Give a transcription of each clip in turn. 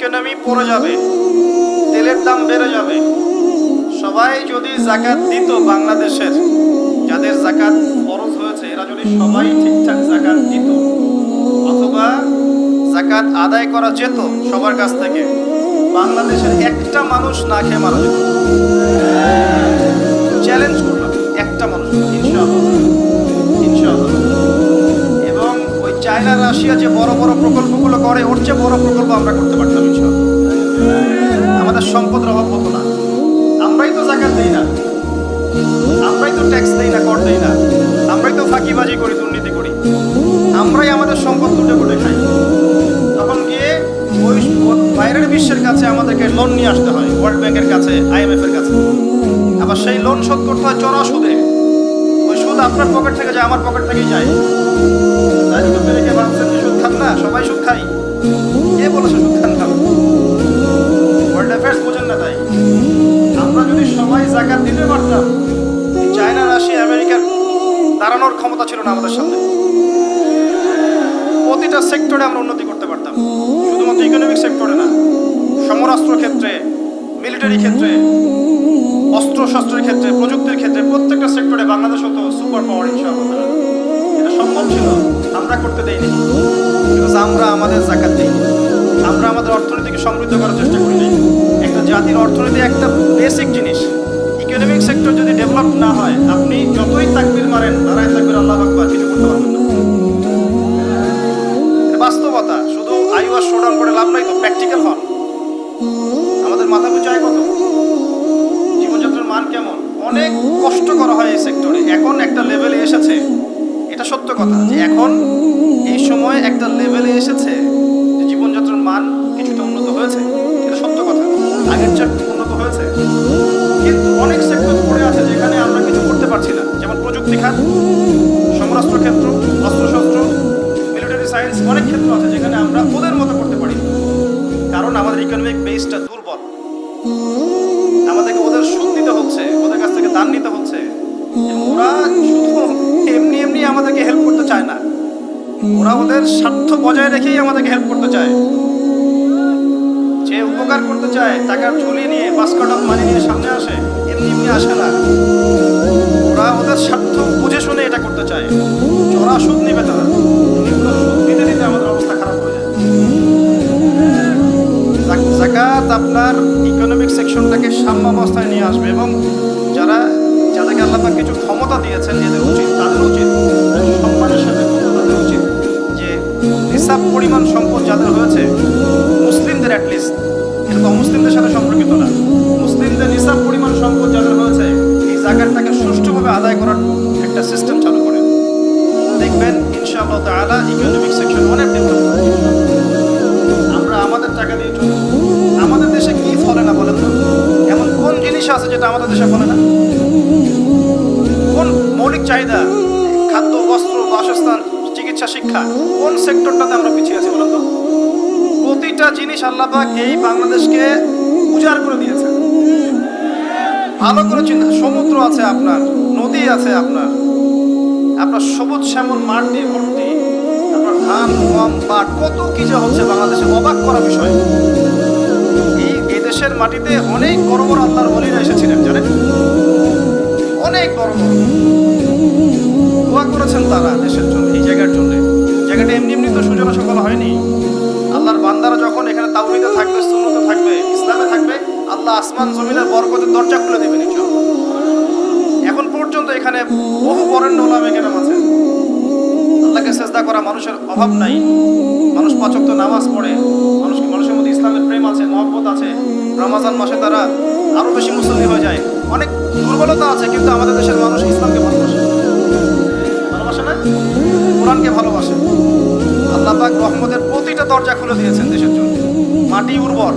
Economy পড়ে যাবে, তেলের দাম বেড়ে যাবে। সবাই যদি জাকাত দিত বাংলাদেশের, যাদের জাকাত খরচ হয়েছে, এরা যদি সবাই ঠিকঠাক জাকাত দিত, অথবা জাকাত আদায় করা যেত সবার কাছ থেকে, বাংলাদেশের একটা মানুষ না খেয়ে মারা যেত। আমাদেরকে লোন নিয়ে আসতে হয় ওয়ার্ল্ড ব্যাংকের কাছে আইএমএফ এর কাছে। আবার সেই লোন শোধ করতে হয় চড়া সুদে। ওই সুদ আপনার পকেট থেকে যায়, আমার পকেট থেকেই যায়। তাই তো পেরেকে ভাবছেন যে সুদ খান না, সবাই সুদ খাই কে বলেছে সুদ খান খান ওয়ার্ল্ড অ্যাফেয়ার্স বোঝেন না তাই। আমরা যদি সবাই জাকাত দিতে পারতাম চায়না রাশিয়া আমেরিকার দাঁড়ানোর ক্ষমতা ছিল না আমাদের সামনে। প্রতিটা সেক্টরে আমরা উন্নতি করতে পারতাম। শুধুমাত্র ইকোনমিক সেক্টরে না। সমরাস্ত্র ক্ষেত্রে মিলিটারি ক্ষেত্রে অস্ত্র শস্ত্রের ক্ষেত্রে, প্রযুক্তির ক্ষেত্রে, প্রত্যেকটা সেক্টরে বাংলাদেশ হতো সুপার পাওয়ার ইনশাআল্লাহ। এটা সম্ভব ছিল, আমরা করতে দেইনি। বিকজ আমরা আমাদের জাকাত দিই আমরা আমাদের অর্থনীতিকে সমৃদ্ধ করার চেষ্টা করি একটা জাতির অর্থনীতি একটা বেসিক জিনিস। ইকোনমিক সেক্টর যদি ডেভেলপ না হয়, আপনি যতই তাকবির মারেন নারায় সত্য কথা যে এখন এই সময় একটা লেভেলে এসেছে যে জীবনযাত্রার মান কিছুটা উন্নত হয়েছে। এটা সত্য কথা। আগের চেয়ে উন্নত হয়েছে। কিন্তু অনেক সেক্টর পড়ে আছে যেখানে আমরা কিছু করতে পারছি না। যেমন প্রযুক্তি খাত, সমরাস্ত্র ক্ষেত্র, অস্ত্রশস্ত্র মিলিটারি সায়েন্স অনেক ক্ষেত্র আছে যেখানে আমরা ওদের মতো করতে পারি কারণ আমাদের ইকোনমিক বেসটা দুর্বল। আমাদেরকে ওদের সুদ দিতে হচ্ছে, ওদের কাছ থেকে দান নিতে হচ্ছে। ওরা শুধু আমাদেরকে হেল্প করতে চায় না। ওরা ওদের স্বার্থ বজায় রেখেই আমাদেরকে হেল্প করতে চায়। যে উপকার করতে চায় টাকার ঝুলি নিয়ে বাস্কট অফ মানি নিয়ে সামনে আসে, এমনি এমনি আসে না। ওরা ওদের স্বার্থ বুঝে শুনে এটা করতে চায়। চড়া সুদ নিবে তারা। দিতে দিতে আমাদের অবস্থা খারাপ হয়ে যায়। জাকাত আপনার ইকোনমিক সেকশনটাকে সাম্য অবস্থায় নিয়ে আসবে এবং যারা, যাদেরকে আল্লাহ কিছু ক্ষমতা দিয়েছেন, এদের উচিত, তাদের উচিত পরিমাণ সম্পদ যাদের হয়েছে, মুসলিমদের অ্যাটলিস্ট এটা তো অমুসলিমদের সাথে সম্পর্কিত না। মুসলিমদের নিসাব পরিমাণ সম্পদ যাদের হয়েছে, এই জাকাতটাকে সুষ্ঠুভাবে আদায় করার একটা সিস্টেম চালু করেন দেখবেন, ইনশাআল্লাহ তাআলা ইকোনমিক সেকশন অনেক ডেভেলপ আমরা আমাদের টাকা দিয়ে চলি। আমাদের দেশে কি ফলে না বলেন এমন কোন জিনিস আছে যেটা আমাদের দেশে ফলে না? কোন মৌলিক চাহিদা? খাদ্য, বস্ত্র, বাসস্থান চিকিৎসা শিক্ষা। কোন সেক্টরটাতে আমরা পিছিয়ে আছি বলেন তো? প্রতিটা জিনিস আল্লাপাক এই বাংলাদেশকে উজাড় করে দিয়েছে ভালো করে চিন্তা, সমুদ্র আছে আপনার, নদী আছে আপনার। আপনার সবুজ শ্যামল মাঠ দিয়ে ভর্তি আপনার ধান, গম, পাট, কত কি যে হচ্ছে বাংলাদেশে অবাক করা বিষয়। এই দেশের মাটিতে অনেক বড় বড় আল্লাহর বলিরা এসেছিলেন, জানেন? অনেক বড় বড়। দোয়া করেছেন তারা দেশের জন্য, এই জায়গার জন্য। জায়গাটা এমনি এমনি তো সুজনা সফল হয়নি। আল্লাহর বান্দারা যখন এখানে তাওহিদে থাকবে, সুন্নতে থাকবে, ইসলামে থাকবে, আল্লাহ আসমান জমিনের বরকতের দরজা খুলে দেবেন এখন পর্যন্ত এখানে বহু বরেণ্য ওলামে কেরাম আছে আল্লাহকে চেষ্টা করা মানুষের অভাব নাই। মানুষ পাচক তো নামাজ পড়ে মানুষ মানুষের মধ্যে ইসলামের প্রেম আছে, মহব্বত আছে। রমাজান মাসে তারা আরও বেশি মুসল্লি হয়ে যায়। অনেক দুর্বলতা আছে, কিন্তু আমাদের দেশের মানুষ ইসলামকে ভালোবাসে। না কোরআনকে ভালোবাসে আল্লাহ পাক রহমতের প্রতিটা দরজা খুলে দিয়েছেন দেশের জন্য। মাটি উর্বর।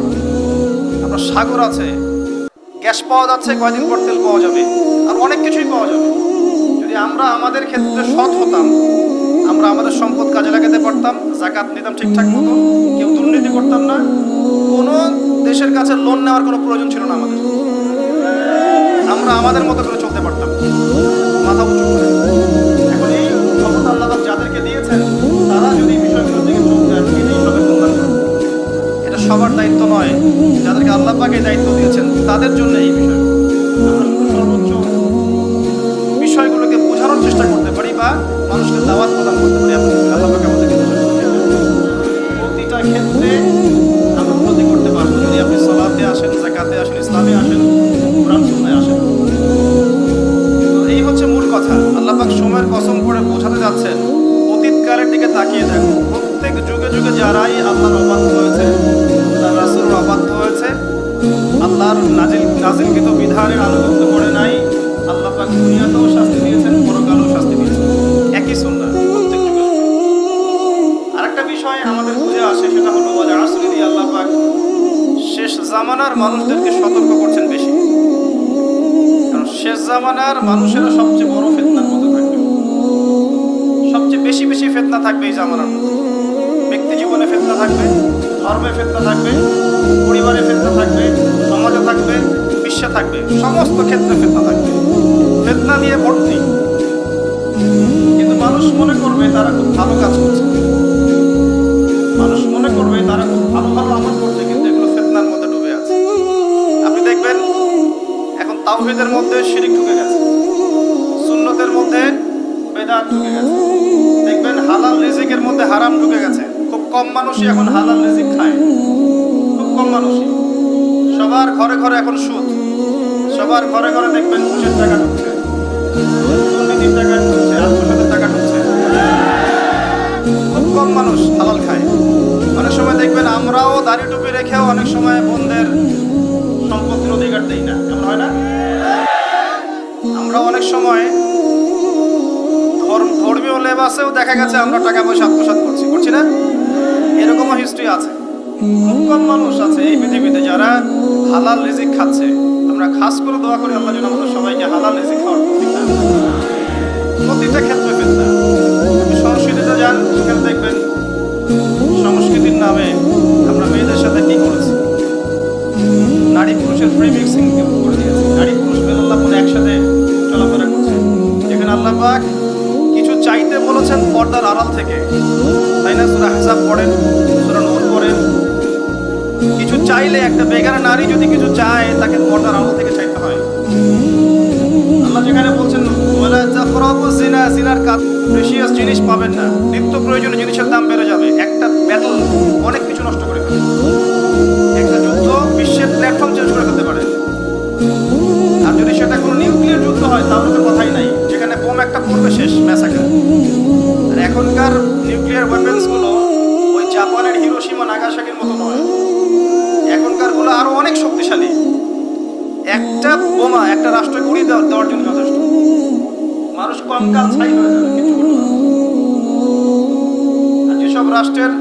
আপনার সাগর আছে। গ্যাস পাওয়া যাচ্ছে, কয়দিন পর তেল পাওয়া যাবে। আর অনেক কিছুই পাওয়া যাবে। যদি আমরা আমাদের ক্ষেত্রে সৎ হতাম, আমরা আমাদের সম্পদ কাজে লাগাতে পারতাম, জাকাত নিতাম ঠিকঠাক মতো কেউ দুর্নীতি করতাম না, কোনো দেশের কাছে লোন নেওয়ার কোনো প্রয়োজন ছিল না আমাদের। আমরা আমাদের মতো করে চলতে পারতাম। মাথা উঁচু নয় যাদেরকে আল্লাহ পাকে দায়িত্ব দিয়েছেন, তাদের জন্য এই বিষয়। বিষয়গুলোকে বোঝানোর চেষ্টা করতে পারি বা মানুষকে দাওয়াত প্রদান করতে পারি আল্লাহ পাকে আমাদেরকে প্রতিটা ক্ষেত্রে আমরা উন্নতি করতে পারব। যদি আপনি সলাতে আসেন জাকাতে আসেন, ইসলামে আসেন, কোরআন আসেন। এই হচ্ছে মূল কথা। আল্লাহ পাক সময়ের কসম করে বোঝাতে যাচ্ছেন, অতীতকালের দিকে তাকিয়ে দেখো প্রত্যেক যুগে যুগে যারাই আল্লাহর অবাধ্য হয়েছে অবাধ্য হয়েছে। আল্লাহর নাজিল নাজিলকৃত বিধানের আনুগত্য করে নাই। আল্লাহ পাক দুনিয়াতেও শাস্তি দিয়েছেন, পরকালেও শাস্তি দিয়েছেন। একই সুন্নাহ প্রত্যেক যুগে আরেকটা বিষয় আমাদের বুঝে আসে, সেটা হলো আসলে দিয়ে আল্লাহ পাক শেষ জামানার মানুষদেরকে সতর্ক করছেন বেশি। কারণ শেষ জামানার মানুষেরা সবচেয়ে বড় ফেতনার মধ্যে থাকবে। সবচেয়ে বেশি বেশি ফেতনা থাকবে এই জামানার মধ্যে। ব্যক্তি জীবনে ফেতনা থাকবে। ধর্মে ফেতনা থাকবে, পরিবারে ফেতনা থাকবে, সমাজে থাকবে, বিশ্বে থাকবে, সমস্ত ক্ষেত্রে ফেতনা থাকবে। ফেতনা নিয়ে ভর্তি। কিন্তু মানুষ মনে করবে তারা খুব ভালো কাজ করছে। মানুষ মনে করবে তারা খুব ভালো ভালো আমল করছে, কিন্তু এগুলো ফেতনার মধ্যে ডুবে আছে। আপনি দেখবেন, এখন তাওহীদের মধ্যে শিরিক ঢুকে গেছে। সুন্নতের মধ্যে বেদাত ঢুকে গেছে। দেখবেন হালাল রিজিকের মধ্যে হারাম ঢুকে গেছে। কম মানুষই এখন হালাল রিজিক খায়। খুব কম মানুষই। সবার ঘরে ঘরে এখন সুদ। সবার ঘরে ঘরে দেখবেন ঘুষের টাকা ঢুকছে। দুর্নীতির টাকা ঢুকছে আত্মসাতের টাকা ঢুকছে। খুব কম মানুষ হালাল খায়। অনেক সময় দেখবেন আমরাও দাড়ি টুপি রেখেও অনেক সময় বোনদের সম্পত্তির অধিকার দেই না। এমন হয় না? আমরা অনেক সময় ধর্ম- ধর্মীয় লেবাসেও দেখা গেছে আমরা টাকা পয়সা আত্মসাৎ করছি। করছি না? এরকমও হিস্ট্রি আছে। খুব কম মানুষ আছে এই পৃথিবীতে যারা হালাল রিজিক খাচ্ছে। আমরা খাস করে দোয়া করি আল্লাহ যেন আমাদের সবাইকে হালাল রিজিক খাওয়ার। প্রতিটা ক্ষেত্রে ফেতনা। সংস্কৃতিতে যান, সেখানে দেখবেন সংস্কৃতির নামে আমরা মেয়েদের সাথে কি করেছি? নারী পুরুষের ফ্রি মিক্সিং করে দিয়েছি? নারী পুরুষ পর্দার আড়াল থেকে। তাই না? সুরা হাসাব পড়েন, সুরা নূর পড়েন। কিছু চাইলে একটা বেগানা নারী যদি কিছু চায়, তাকে পর্দার আড়াল থেকে চাইতে হয়। আল্লাহ যেখানে বলছেন কাজ প্রেশিয়াস জিনিস পাবেন না, নিত্য প্রয়োজনীয় জিনিসের দাম বেড়ে যাবে। একটা ব্যাটল অনেক কিছু নষ্ট করে একটা যুদ্ধ বিশ্বের প্ল্যাটফর্ম চেঞ্জ করে ফেলতে পারে। আর যদি সেটা কোনো নিউক্লিয়ার যুদ্ধ হয়, তাহলে তো কথাই নাই। যেখানে বোম একটা পড়বে, শেষ ম্যাসাকার এখনকার নিউক্লিয়ার ওয়েপেন্সগুলো ওই জাপানের হিরোশিমা নাগাসাকির মতো নয়। এখনকারগুলো আরও অনেক শক্তিশালী। একটা বোমা একটা রাষ্ট্র গুড়িয়ে দেওয়ার দেওয়ার জন্য যথেষ্ট। মানুষ কঙ্কাল ছাই হয়ে যেসব রাষ্ট্রের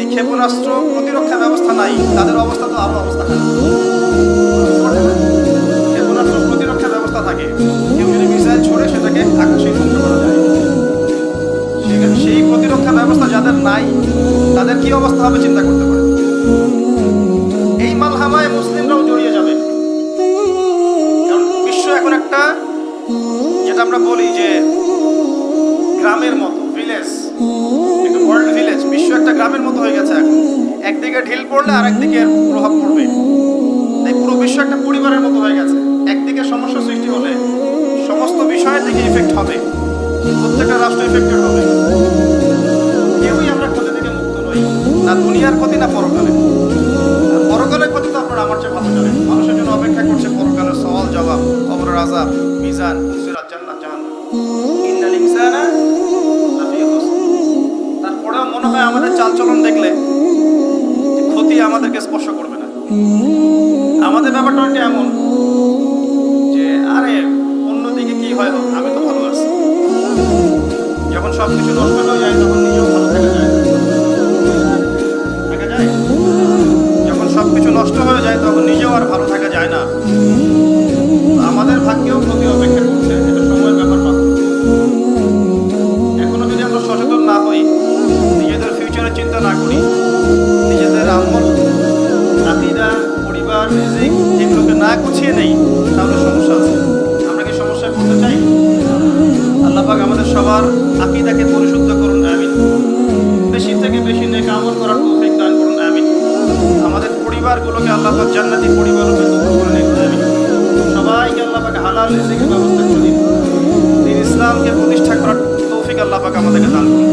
এই ক্ষেপণাস্ত্র প্রতিরক্ষা ব্যবস্থা নাই, তাদের অবস্থা তো আরও অবস্থা খারাপ। তাদের কি অবস্থা হবে চিন্তা করতে পারে এই মালহামায় মুসলিমরাও জড়িয়ে যাবে। বিশ্ব এখন একটা, যেটা আমরা বলি যে গ্রামের মতো ভিলেজ ওয়ার্ল্ড ভিলেজ বিশ্ব একটা গ্রামের মতো হয়ে গেছে এখন। একদিকে ঢিল পড়লে আর একদিকে প্রভাব পড়বে। তাই পুরো বিশ্ব একটা পরিবারের মতো হয়ে গেছে। একদিকে সমস্যা সৃষ্টি হলে সমস্ত বিষয়ের দিকে ইফেক্ট হবে। প্রত্যেকটা রাষ্ট্র ইফেক্টেড হবে। মিজান সিরাত জান্নাত জাহান্নাম ইন্নাল ইনসানা লাফি খুসর। তারপরেও মনে হয় আমাদের চালচলন দেখলে ক্ষতি আমাদেরকে স্পর্শ করবে না। আমাদের ব্যাপারটা অনেকটা এমন যে, আরে, অন্যদিকে কি হয়? আমি তো ভালো আছি। যখন সব কিছু নষ্ট হয়ে যায়, তখন নিজেও ভালো। থাকা যায়। যখন সব কিছু নষ্ট হয়ে যায়, তখন নিজেও আর ভালো থাকা যায় না। সবার আকিদাকে পরিশুদ্ধ করুন, আমিন। বেশি থেকে বেশি নেক আমল করার তৌফিক দান করুন, আমিন। আমাদের পরিবারগুলোকে আল্লাহ পাক জান্নাতি পরিবার রূপে কবুল করে নিন, আমিন। সবাইকে আল্লাহ পাক হালাল রিজিকের ব্যবস্থা করে দিন ইসলামকে প্রতিষ্ঠা করার তৌফিক আল্লাহ পাক আমাদেরকে দান করুন।